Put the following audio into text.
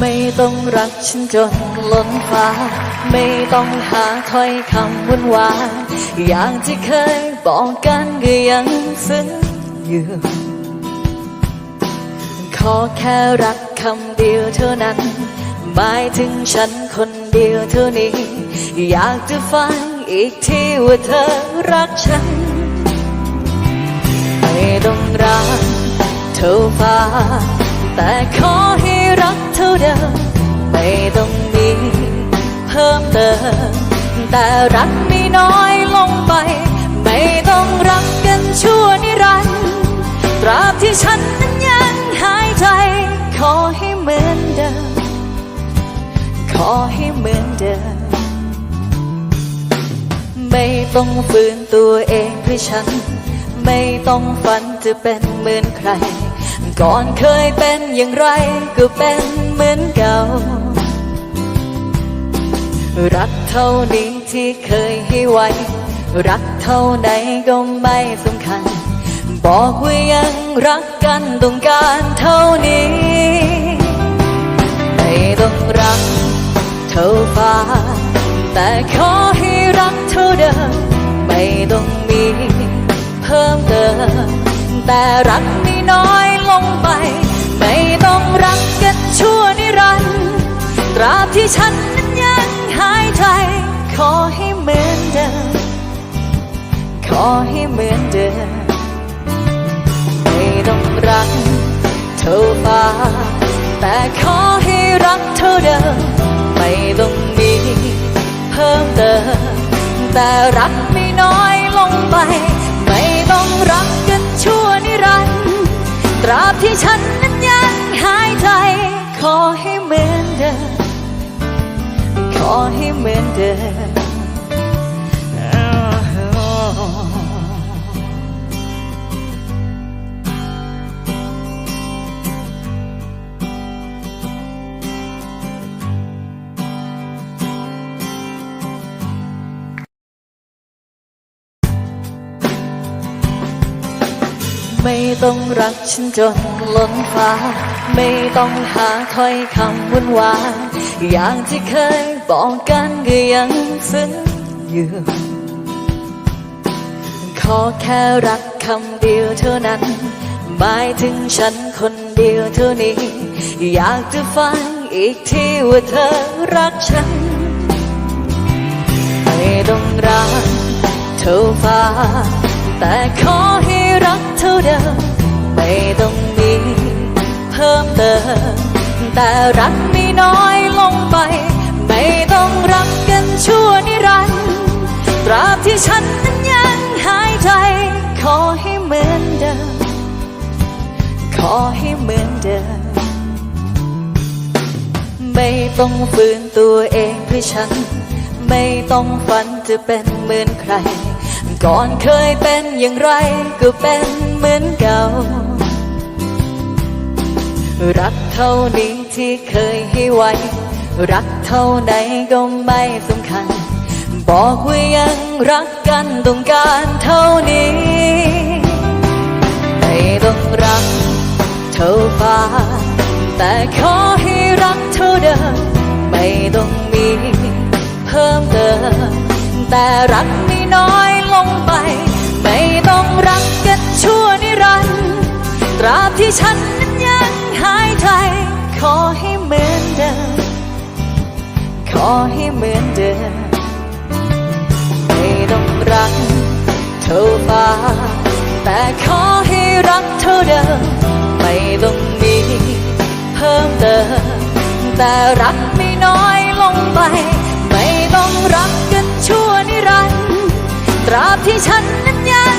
ไม่ต้องรักฉันจนล้นฟ้า ไม่ต้องหาถ้อยคำวุ่นวายอย่างที่เคยบอกกันก็ยังซึ้งอยู่ ขอแค่รักคำเดียวเท่านั้น หมายถึงฉันคนเดียวเท่านี้ อยากจะฟังอีกทีว่าเธอรักฉัน ไม่ต้องรักเท่าฟ้า แต่ขอให้ รักเท่าเดิมไม่ต้องมีเพิ่มเติม แต่รักไม่น้อยลงไป ไม่ต้องรักกันชั่วนิรันดร์ตราบที่ฉันนั้นยังหายใจ ขอให้เหมือนเดิม ขอให้เหมือนเดิม ไม่ต้องฝืนตัวเองเพื่อฉัน ไม่ต้องฝันจะเป็นเหมือนใคร ก่อนเคยเป็นอย่างไรก็เป็นเหมือนเก่า รักเท่านี้ที่เคยให้ไว้ รักเท่าไหนก็ไม่สำคัญ บอกว่ายังรักกันต้องการเท่านี้ ไม่ต้องรักเท่าฟ้า แต่ขอให้รักเท่าเดิม ไม่ต้องมีเพิ่มเติมแต่รัก ที่ฉันนั้นยังหายใจ ขอให้เหมือนเดิม ขอให้เหมือนเดิม ไม่ต้องรักเท่าฟ้า แต่ขอให้รักเท่าเดิม ไม่ต้องมีเพิ่มเติม แต่รัก อให้เหมือนเดิมไม่ต้องรักฉันจนล้นฟ้า ไม่ต้องหาถ้อยคำวุ่นวาย อย่างที่เคยบอกกันก็ยังซึ้งอยู่ขอแค่รักคำเดียวเท่านั้น หมายถึงฉันคนเดียวเท่านี้ อยากจะฟังอีกทีว่าเธอรักฉัน ไม่ต้องรักเท่าฟ้า แต่ขอให้รักเท่าเดิม ไม่ต้องมีเพิ่มเติมแต่รักไม่น้อย ที่ฉันนั้นยังหายใจ ขอให้เหมือนเดิม ขอให้เหมือนเดิม ไม่ต้องฝืนตัวเองเพื่อฉัน ไม่ต้องฝันจะเป็นเหมือนใคร ก่อนเคยเป็นอย่างไรก็เป็นเหมือนเก่า รักเท่านี้ที่เคยให้ไว้ รักเท่าไหนก็ไม่สำคัญ บอกว่ายังรักกันต้องการเท่านี้ ไม่ต้องรักเท่าฟ้า แต่ขอให้รักเท่าเดิม ไม่ต้องมีเพิ่มเติม แต่รักไม่น้อยลงไป ไม่ต้องรักกันชั่วนิรันดร์ตราบที่ฉันนั้นยังหายใจ ขอให้เหมือนเดิม ขอให้เหมือน เท่าฟ้า แต่ขอให้รักเท่าเดิม ไม่ต้องมีเพิ่มเติม แต่รักไม่น้อยลงไป ไม่ต้องรักกันชั่วนิรันดร์ตราบที่ฉันนั้นยัง